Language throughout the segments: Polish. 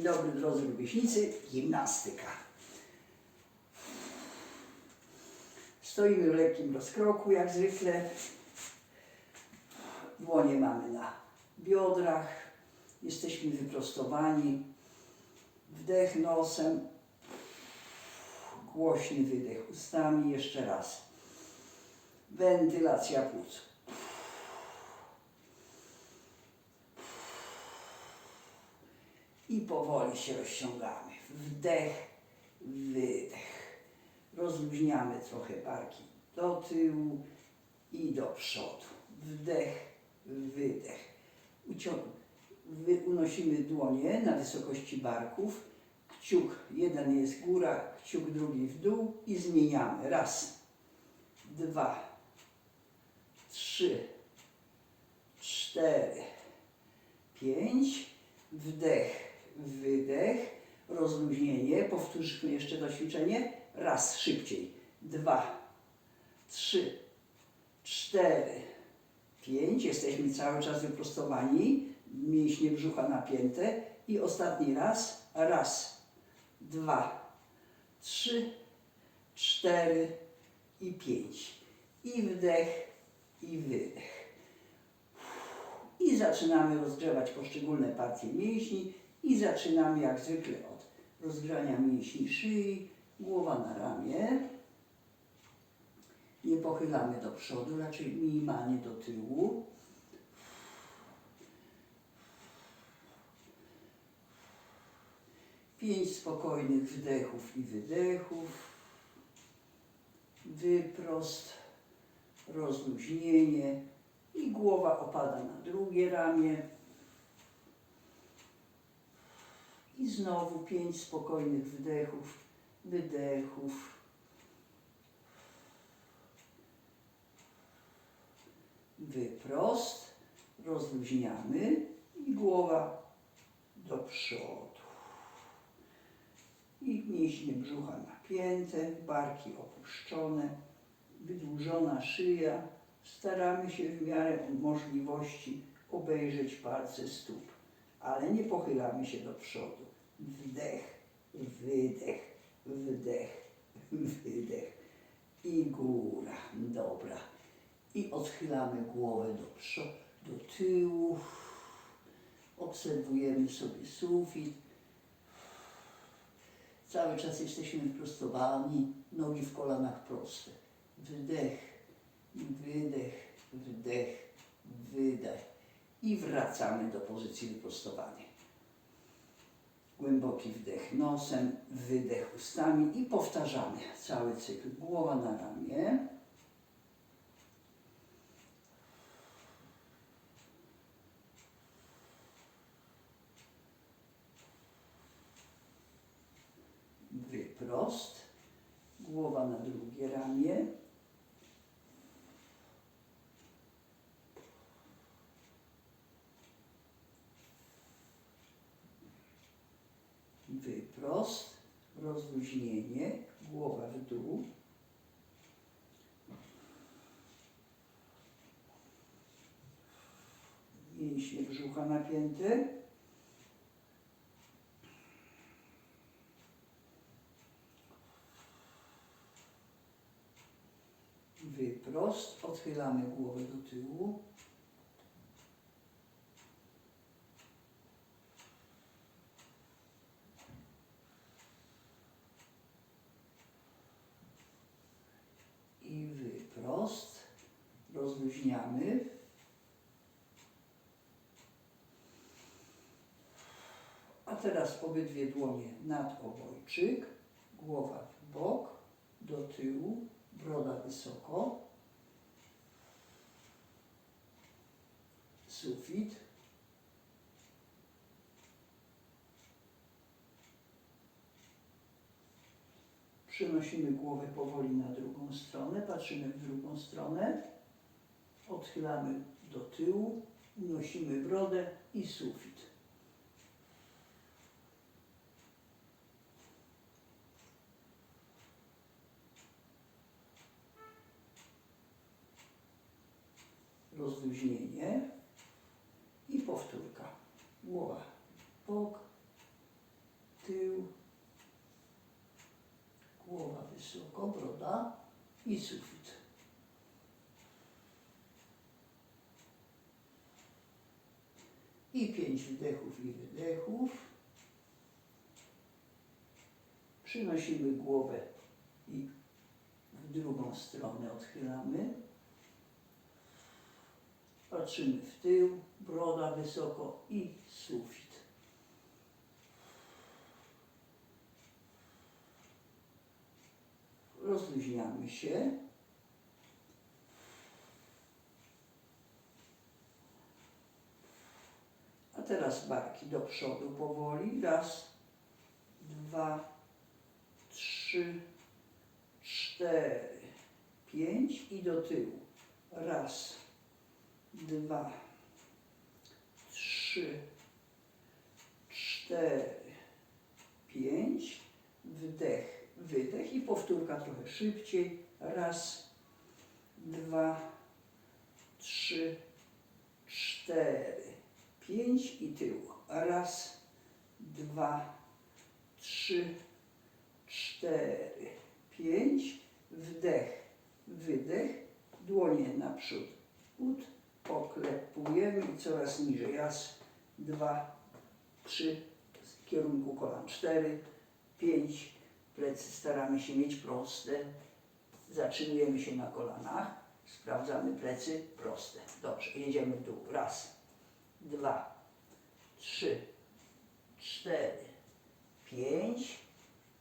Dzień dobry drodzy rówieśnicy, gimnastyka. Stoimy w lekkim rozkroku jak zwykle. Dłonie mamy na biodrach. Jesteśmy wyprostowani. Wdech nosem. Głośny wydech ustami. Jeszcze raz. Wentylacja płuc. I powoli się rozciągamy. Wdech, wydech. Rozluźniamy trochę barki do tyłu i do przodu. Wdech, wydech. Unosimy dłonie na wysokości barków. Kciuk jeden jest góra, kciuk drugi w dół i zmieniamy. Raz, dwa, trzy, cztery, pięć. Wdech, wydech, rozluźnienie. Powtórzmy jeszcze to ćwiczenie. Raz, szybciej. Dwa, trzy, cztery, pięć. Jesteśmy cały czas wyprostowani. Mięśnie brzucha napięte. I ostatni raz. Raz, dwa, trzy, cztery i pięć. I wdech, i wydech. I zaczynamy rozgrzewać poszczególne partie mięśni i zaczynamy jak zwykle od rozgrzania mięśni szyi, głowa na ramię. Nie pochylamy do przodu, raczej minimalnie do tyłu. Pięć spokojnych wdechów i wydechów. Wyprost, rozluźnienie i głowa opada na drugie ramię. I znowu pięć spokojnych wdechów, wydechów. Wyprost, rozluźniamy i głowa do przodu. I mięśnie brzucha napięte, barki opuszczone, wydłużona szyja. Staramy się w miarę możliwości obejrzeć palce stóp, ale nie pochylamy się do przodu. Wdech, wydech, wdech, wydech i góra. Dobra. I odchylamy głowę do przodu, do tyłu. Obserwujemy sobie sufit. Cały czas jesteśmy wyprostowani, nogi w kolanach proste. Wdech, wydech, wdech, wydech. I wracamy do pozycji wyprostowania. Głęboki wdech nosem, wydech ustami i powtarzamy cały cykl. Głowa na ramię. Wyprost. Głowa na drugie ramię. Wyprost. Rozluźnienie. Głowa w dół. Mięśnie brzucha napięte. Wyprost. Odchylamy głowę do tyłu. I wyprost. Rozluźniamy. A teraz obydwie dłonie nad obojczyk, głowa w bok, do tyłu, broda wysoko, sufit. Przenosimy głowę powoli na drugą stronę, patrzymy w drugą stronę, odchylamy do tyłu, unosimy brodę i sufit. rozluźnienie i powtórka. Głowa w bok, i sufit. I pięć wdechów i wydechów. Przynosimy głowę i w drugą stronę odchylamy. Patrzymy w tył, broda wysoko i sufit. Rozluźniamy się. A teraz barki do przodu powoli. Raz, dwa, trzy, cztery, pięć i do tyłu. Raz, dwa, trzy, cztery, pięć. Wdech, wydech i powtórka trochę szybciej. Raz, dwa, trzy, cztery, pięć i tył. Raz, dwa, trzy, cztery, pięć. Wdech, wydech, dłonie naprzód. Ud, poklepujemy i coraz niżej. Raz, dwa, trzy, w kierunku kolan. Cztery, pięć. Plecy staramy się mieć proste. Zatrzymujemy się na kolanach. Sprawdzamy plecy proste. Dobrze, jedziemy dół. Raz, dwa, trzy, cztery, pięć.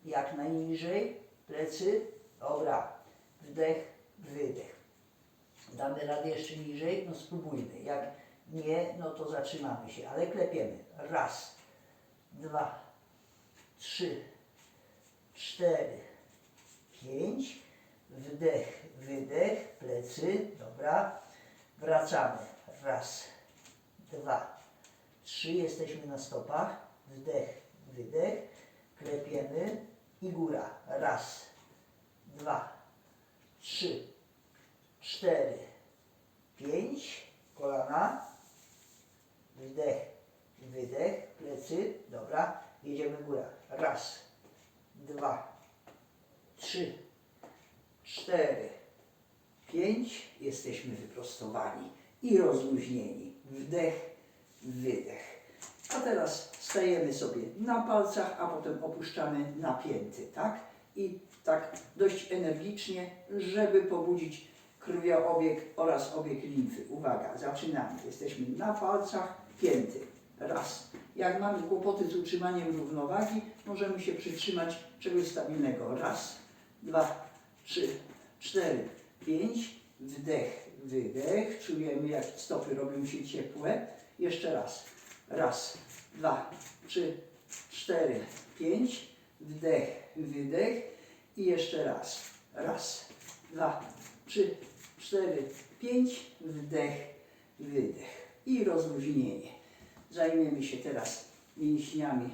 Jak najniżej. Plecy. Dobra. Wdech, wydech. Damy radę jeszcze niżej? No spróbujmy. Jak nie, no to zatrzymamy się, ale klepiemy. Raz, dwa, trzy, cztery, pięć. Wdech, wydech, plecy. Dobra. Wracamy. Raz, dwa, trzy. Jesteśmy na stopach. Wdech, wydech. Klepiemy i góra. Raz, dwa, trzy, cztery, pięć. Kolana. Wdech, wydech, plecy. Dobra. Jedziemy góra. Raz, dwa, trzy, cztery, pięć. Jesteśmy wyprostowani i rozluźnieni. Wdech, wydech. A teraz stajemy sobie na palcach, a potem opuszczamy napięty, tak? I tak dość energicznie, żeby pobudzić krwiobieg oraz obieg limfy. Uwaga, zaczynamy. Jesteśmy na palcach, pięty. Jak mamy kłopoty z utrzymaniem równowagi, możemy się przytrzymać czegoś stabilnego. Raz, dwa, trzy, cztery, pięć. Wdech, wydech. Czujemy, jak stopy robią się ciepłe. Jeszcze raz. Raz, dwa, trzy, cztery, pięć. Wdech, wydech. I jeszcze raz. Raz, dwa, trzy, cztery, pięć. Wdech, wydech. I rozluźnienie. Zajmiemy się teraz mięśniami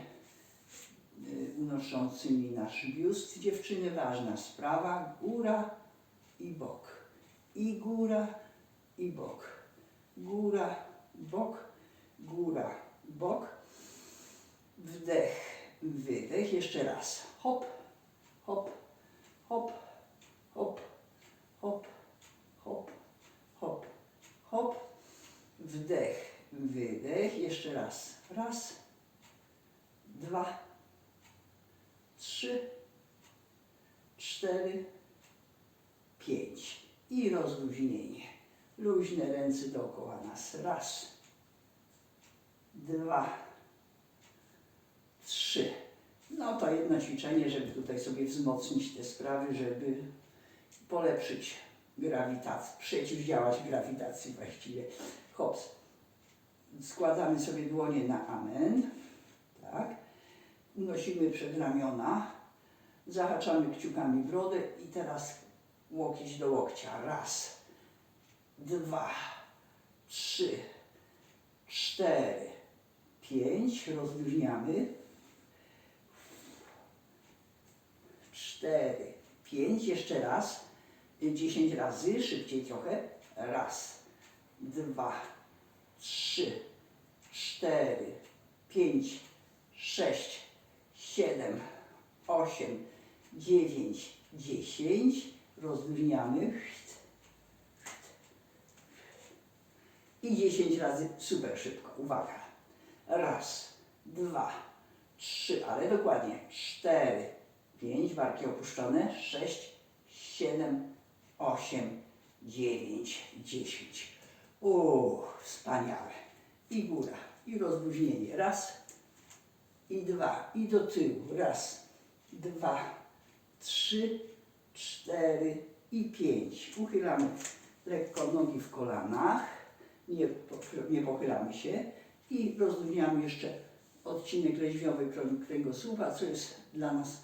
y, unoszącymi nasz biust. Dziewczyny, ważna sprawa. Góra i bok. I góra i bok. Góra, bok, góra, bok. Wdech, wydech. Jeszcze raz. Hop, hop, hop, hop, hop, hop, hop, hop. Wdech, wydech. Jeszcze raz. Raz, dwa, trzy, cztery, pięć. I rozluźnienie. Luźne ręce dookoła nas. Raz, dwa, trzy. No to jedno ćwiczenie, żeby tutaj sobie wzmocnić te sprawy, żeby polepszyć grawitację, przeciwdziałać grawitacji właściwie. Hops. Składamy sobie dłonie na amen. Tak. Unosimy przed ramiona. Zahaczamy kciukami brodę i teraz łokieć do łokcia. Raz, dwa, trzy, cztery, pięć. Rozluźniamy. Cztery, pięć. Jeszcze raz. Dziesięć razy. Szybciej trochę. Raz, dwa, trzy, cztery, pięć, sześć, siedem, osiem, dziewięć, dziesięć. Rozluźniamy. I 10 razy super szybko. Uwaga. Raz, dwa, trzy, ale dokładnie. Cztery, pięć, barki opuszczone. Sześć, siedem, osiem, dziewięć, dziesięć. Uff, wspaniale. I góra, i rozluźnienie. Raz, i dwa, i do tyłu. Raz, dwa, trzy, cztery i pięć. Uchylamy lekko nogi w kolanach, nie, nie pochylamy się i rozluźniamy jeszcze odcinek lędźwiowy krą- kręgosłupa, co jest dla nas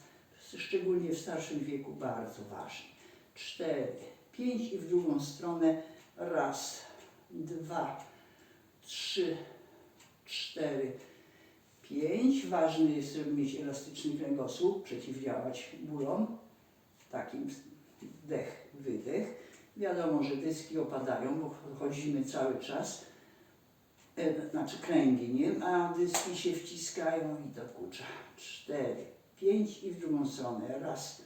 szczególnie w starszym wieku bardzo ważne. Cztery, pięć i w drugą stronę. Raz, dwa, trzy, cztery, pięć. Ważny jest, żeby mieć elastyczny kręgosłup, przeciwdziałać bólom. Takim wdech, wydech. Wiadomo, że dyski opadają, bo chodzimy cały czas. E, Znaczy kręgi, nie? A dyski się wciskają i to kurcza. Cztery, pięć i w drugą stronę. Raz,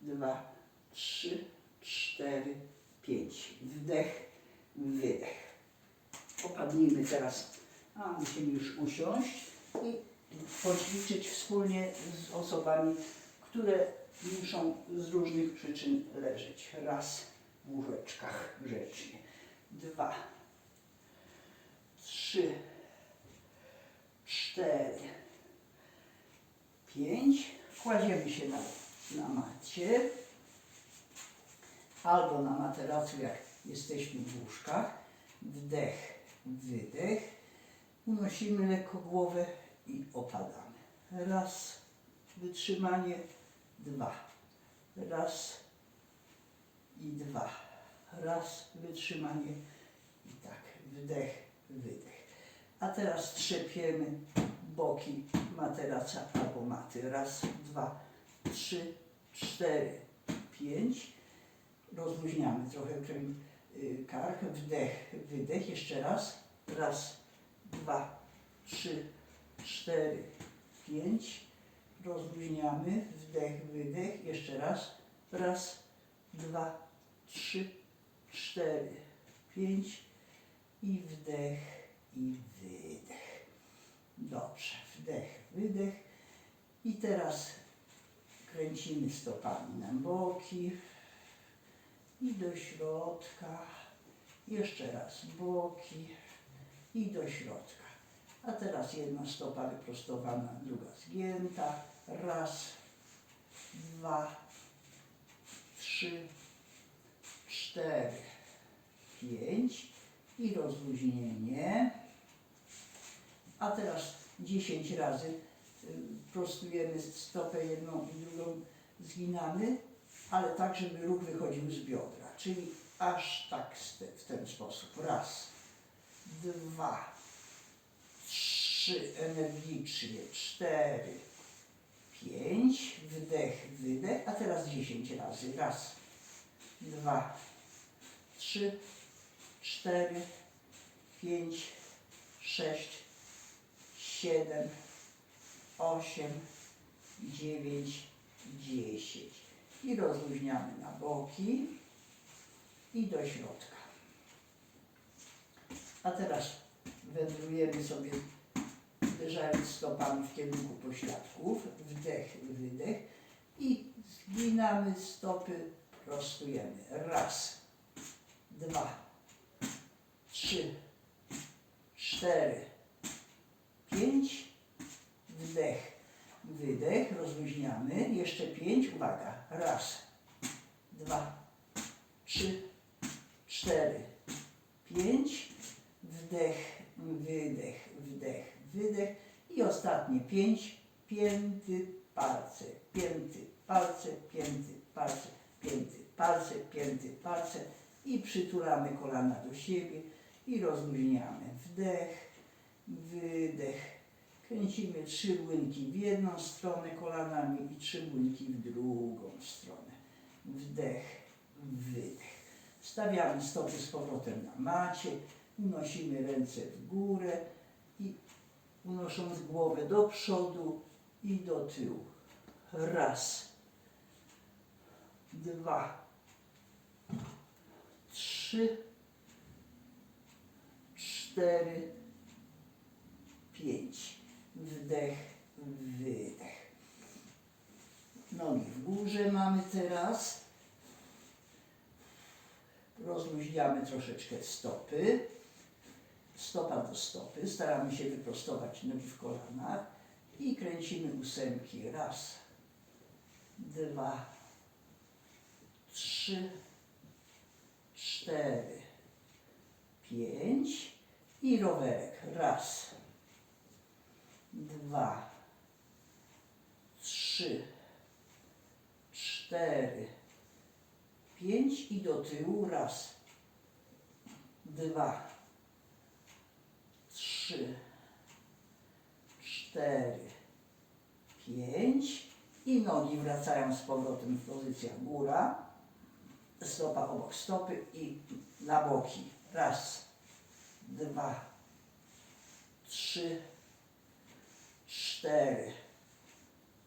dwa, trzy, cztery, pięć. Wdech, wydech. Opadnijmy teraz, a musimy już usiąść i poćwiczyć wspólnie z osobami, które muszą z różnych przyczyn leżeć. Raz w łóżeczkach grzecznie. Dwa, trzy, cztery, pięć. Kładziemy się na, na macie albo na materacu, jak jesteśmy w łóżkach. Wdech, wydech. Unosimy lekko głowę i opadamy. Raz, wytrzymanie, dwa. Raz i dwa. Raz, wytrzymanie i tak. Wdech, wydech. A teraz trzepiemy boki materaca albo maty. Raz, dwa, trzy, cztery, pięć. Rozluźniamy trochę krę- y, kark. Wdech, wydech. Jeszcze raz. Raz, dwa, trzy, cztery, pięć. Rozluźniamy. Wdech, wydech. Jeszcze raz. Raz, dwa, trzy, cztery, pięć. I wdech, i wydech. Dobrze. Wdech, wydech. I teraz kręcimy stopami na boki i do środka. Jeszcze raz boki i do środka. A teraz jedna stopa wyprostowana, druga zgięta. Raz, dwa, trzy, cztery, pięć i rozluźnienie. A teraz 10 razy y, prostujemy stopę jedną i drugą, zginamy, ale tak, żeby ruch wychodził z biodra, czyli aż tak w ten sposób. Raz, dwa, trzy, energicznie, cztery, pięć, wdech, wydech, a teraz 10 razy. Raz, dwa, trzy, cztery, pięć, sześć, siedem, osiem, dziewięć, dziesięć. I rozluźniamy na boki i do środka. A teraz wędrujemy sobie, uderzając stopami w kierunku pośladków. Wdech, wydech. I zginamy stopy, prostujemy. Raz, dwa, trzy, cztery, pięć, wdech, jeszcze pięć, uwaga, raz, dwa, trzy, cztery, pięć, wdech, wydech, wdech, wydech. I ostatnie pięć, pięty, palce, pięty, palce, pięty, palce, pięty, palce, pięty, palce. I przytulamy kolana do siebie i rozluźniamy. Wdech, wydech. Kręcimy trzy błynki w jedną stronę kolanami i trzy błynki w drugą stronę. Wdech, wydech. Stawiamy stopy z powrotem na macie, unosimy ręce w górę i unosząc głowę do przodu i do tyłu. Raz, dwa, trzy, cztery. Wdech, wydech. Nogi w górze mamy teraz. Rozluźniamy troszeczkę stopy. Stopa do stopy. Staramy się wyprostować nogi w kolanach. I kręcimy ósemki. Raz, dwa, trzy, cztery, pięć i rowerek. Raz, dwa, trzy, cztery, pięć i do tyłu. Raz, dwa, trzy, cztery, pięć i nogi wracają z powrotem w pozycję góra, stopa obok stopy i na boki. Raz, dwa, trzy, cztery,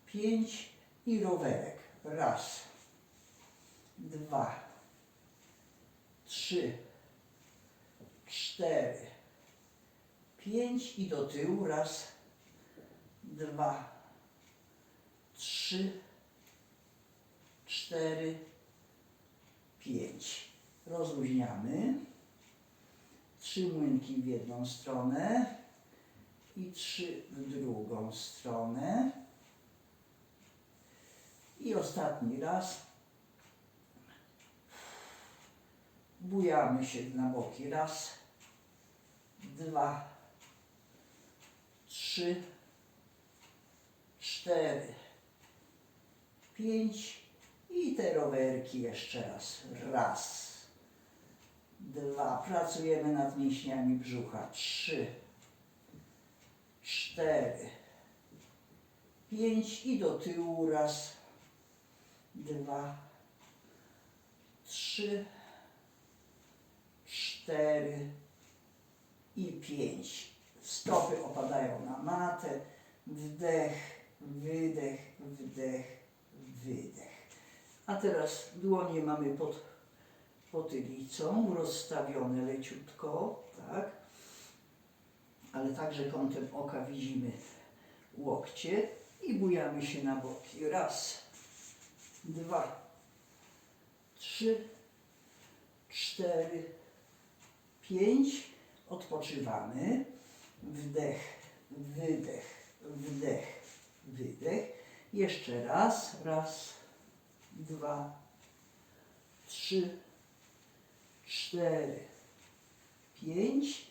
pięć i rowerek. Raz, dwa, trzy, cztery, pięć i do tyłu. Raz, dwa, trzy, cztery, pięć. Rozluźniamy. Trzy młynki w jedną stronę i trzy w drugą stronę. I ostatni raz. Bujamy się na boki. Raz, dwa, trzy, cztery, pięć i te rowerki jeszcze raz. Raz, dwa. Pracujemy nad mięśniami brzucha. Trzy, cztery, pięć i do tyłu. Raz, dwa, trzy, cztery i pięć. Stopy opadają na matę. Wdech, wydech, wdech, wydech. A teraz dłonie mamy pod potylicą, rozstawione leciutko, tak? Ale także kątem oka widzimy łokcie i bujamy się na boki. Raz, dwa, trzy, cztery, pięć. Odpoczywamy. Wdech, wydech, wdech, wydech. Jeszcze raz. Raz, dwa, trzy, cztery, pięć.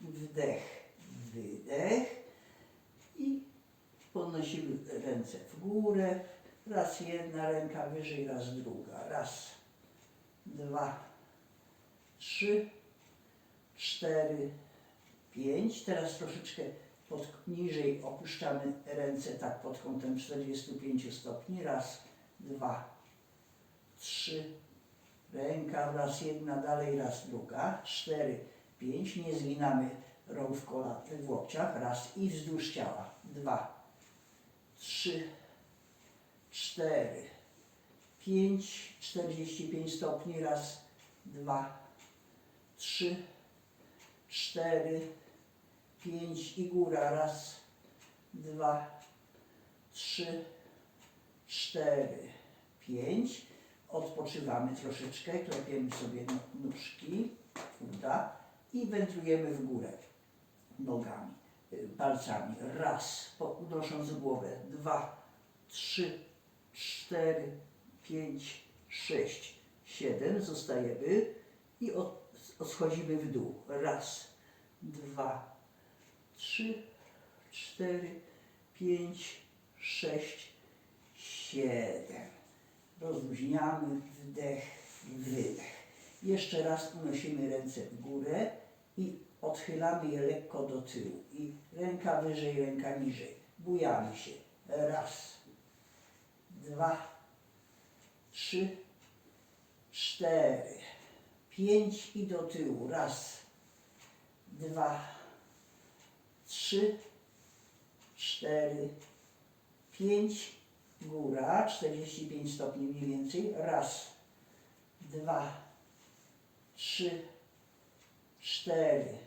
Wdech, wydech. I podnosimy ręce w górę. Raz jedna ręka wyżej, raz druga. Raz, dwa, trzy, cztery, pięć. Teraz troszeczkę pod, niżej opuszczamy ręce tak pod kątem 45 stopni. Raz, dwa, trzy. Ręka raz jedna, dalej raz druga. Cztery, pięć. Nie zginamy rąk w, kola, w łokciach. Raz i wzdłuż ciała. Dwa, trzy, cztery, pięć. 45 stopni. Raz, dwa, trzy, cztery, pięć i góra. Raz, dwa, trzy, cztery, pięć. Odpoczywamy troszeczkę, klepiemy sobie nóżki, uda i wędrujemy w górę nogami, y, palcami. Raz, podnosząc głowę. Dwa, trzy, cztery, pięć, sześć, siedem. Zostajemy i od, schodzimy w dół. Raz, dwa, trzy, cztery, pięć, sześć, siedem. Rozluźniamy, wdech, wydech. Jeszcze raz unosimy ręce w górę i odchylamy je lekko do tyłu. I ręka wyżej, ręka niżej. Bujamy się. Raz, dwa, trzy, cztery, pięć i do tyłu. Raz, dwa, trzy, cztery, pięć, góra, 45 stopni mniej więcej. Raz, dwa, trzy, cztery,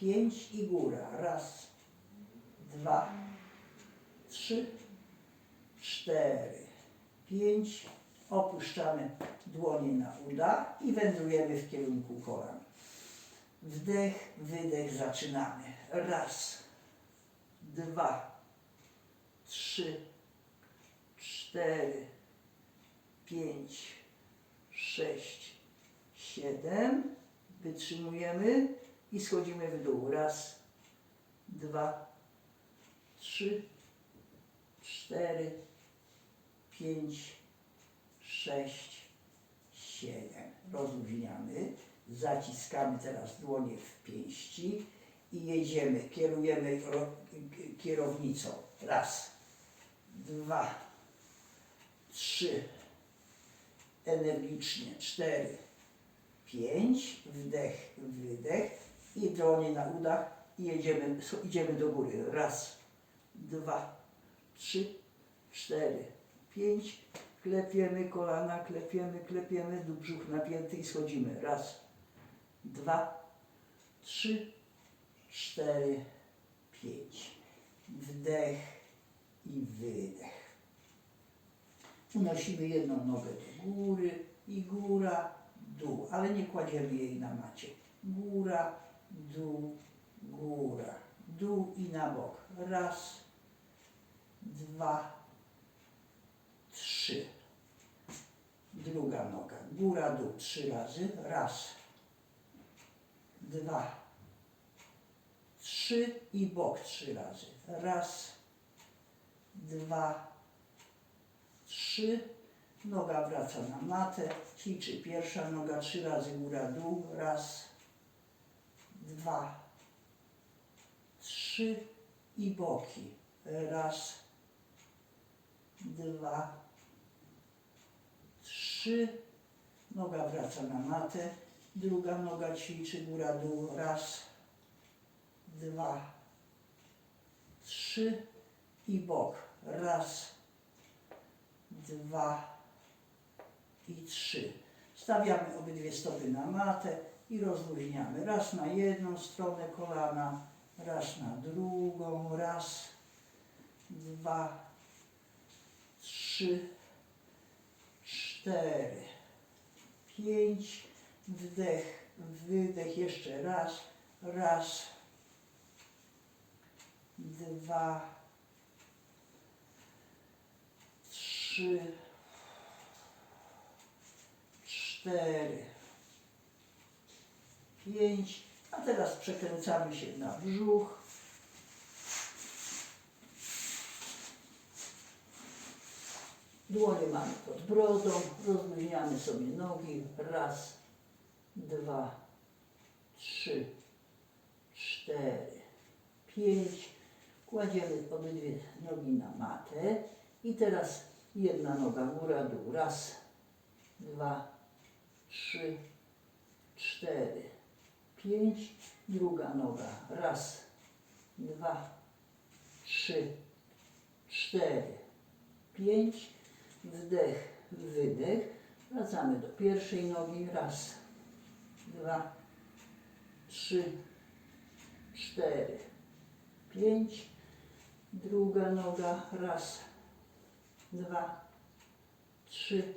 pięć i góra. Raz, dwa, trzy, cztery, pięć. Opuszczamy dłonie na uda i wędrujemy w kierunku kolan. Wdech, wydech, zaczynamy. Raz, dwa, trzy, cztery, pięć, sześć, siedem. Wytrzymujemy i schodzimy w dół. Raz, dwa, trzy, cztery, pięć, sześć, siedem. Rozluźniamy. Zaciskamy teraz dłonie w pięści i jedziemy. Kierujemy kierownicą. Raz, dwa, trzy, energicznie, cztery, pięć, wdech, wydech i dłonie na udach i jedziemy, idziemy do góry. Raz, dwa, trzy, cztery, pięć, klepiemy kolana, klepiemy, klepiemy, do brzuch napięty i schodzimy. Raz, dwa, trzy, cztery, pięć. Wdech i wydech. Unosimy jedną nogę do góry i góra, dół, ale nie kładziemy jej na macie. Góra, dół, góra, dół i na bok. Raz, dwa, trzy. Druga noga. Góra, dół trzy razy. Raz, dwa, trzy i bok trzy razy. Raz, dwa, trzy. Noga wraca na matę. Ćwiczy pierwsza noga trzy razy góra, dół. Raz, dwa, trzy i boki. Raz, dwa, trzy. Noga wraca na matę. Druga noga ćwiczy góra, dół. Raz, dwa, trzy i bok. Raz, dwa i trzy. Stawiamy obydwie stopy na matę i rozluźniamy. Raz na jedną stronę kolana, raz na drugą. Raz, dwa, trzy, cztery, pięć. Wdech, wydech. Jeszcze raz. Raz, dwa, trzy, cztery, pięć. A teraz przekręcamy się na brzuch. Dłonie mamy pod brodą, rozluźniamy sobie nogi. Raz, dwa, trzy, cztery, pięć. Kładziemy obydwie nogi na matę i teraz jedna noga góra, dół. Raz, dwa, trzy, cztery, pięć. Druga noga. Raz, dwa, trzy, cztery, pięć. Wdech, wydech. Wracamy do pierwszej nogi. Raz, dwa, trzy, cztery, pięć. Druga noga. Raz, dwa, trzy,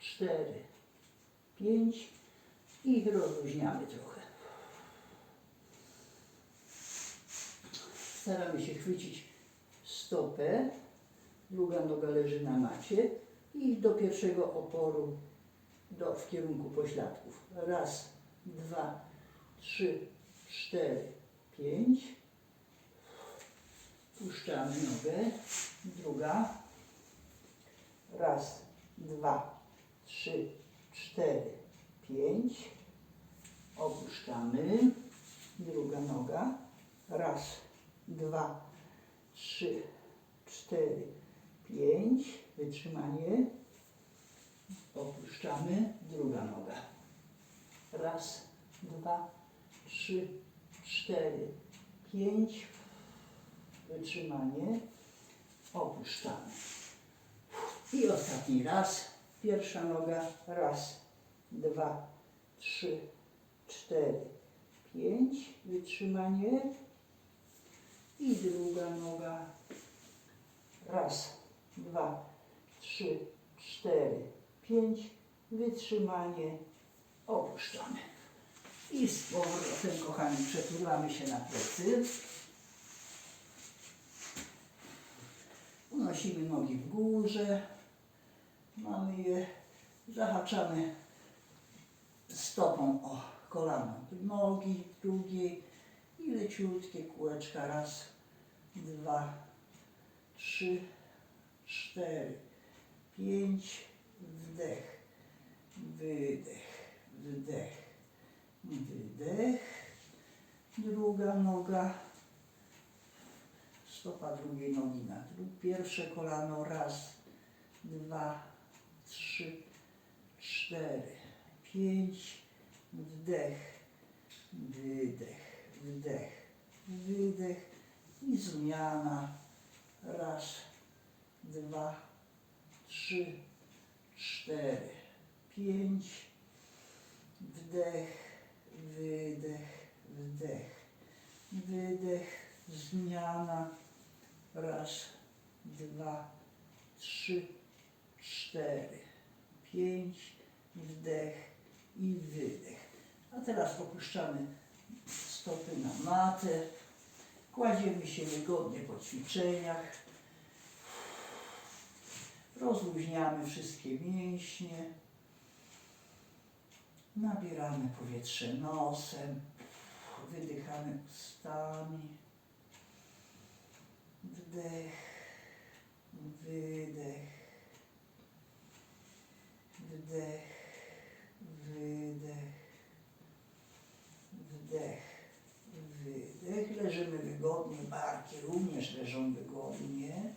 cztery, pięć i rozluźniamy trochę. Staramy się chwycić stopę, druga noga leży na macie i do pierwszego oporu do, w kierunku pośladków. Raz, dwa, trzy, cztery, pięć. Puszczamy nogę. Druga. Raz, dwa, trzy, cztery, pięć. Opuszczamy. Druga noga. Raz, dwa, trzy, cztery, pięć. Wytrzymanie. Opuszczamy. Druga noga. Raz, dwa, trzy, cztery, pięć. Wytrzymanie. Opuszczamy. I ostatni raz. Pierwsza noga. Raz, dwa, trzy, cztery, pięć. Wytrzymanie. I druga noga. Raz, dwa, trzy, cztery, pięć. Wytrzymanie. Opuszczamy. I z powrotem, kochani, przetulamy się na plecy. Unosimy nogi w górze. Mamy je, zahaczamy stopą o kolano nogi drugiej i leciutkie kółeczka. Raz, dwa, trzy, cztery, pięć. Wdech, wydech, wdech, wydech. Druga noga stopa drugiej nogi na drugą. Pierwsze kolano raz, dwa, trzy, cztery, pięć, wdech, wydech, wdech, wydech i zmiana. Raz, dwa, trzy, cztery, pięć, wdech, wydech, wdech, wydech, zmiana. Raz, dwa, trzy, cztery, pięć, wdech i wydech. A teraz opuszczamy stopy na matę. Kładziemy się wygodnie po ćwiczeniach. Rozluźniamy wszystkie mięśnie. Nabieramy powietrze nosem. Wydychamy ustami. Wdech, wydech, wdech, wydech, wdech, wydech. Leżymy wygodnie, barki również leżą wygodnie.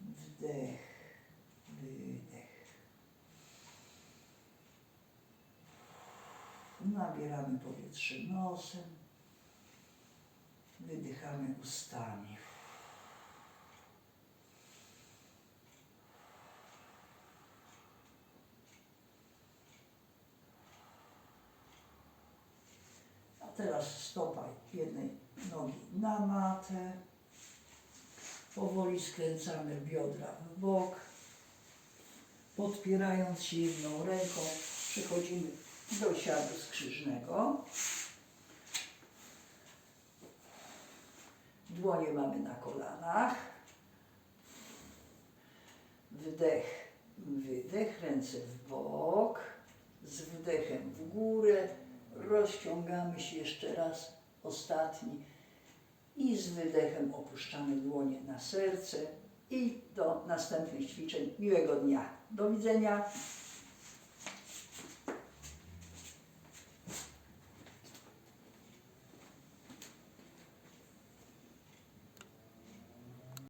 Wdech, wydech. Nabieramy powietrze nosem. Wydychamy ustami. Teraz stopa jednej nogi na matę. Powoli skręcamy biodra w bok. Podpierając się jedną ręką, przechodzimy do siadu skrzyżnego. Dłonie mamy na kolanach. Wdech, wydech, ręce w bok. Z wdechem w górę. Rozciągamy się jeszcze raz, ostatni. I z wydechem opuszczamy dłonie na serce. I do następnych ćwiczeń. Miłego dnia. Do widzenia.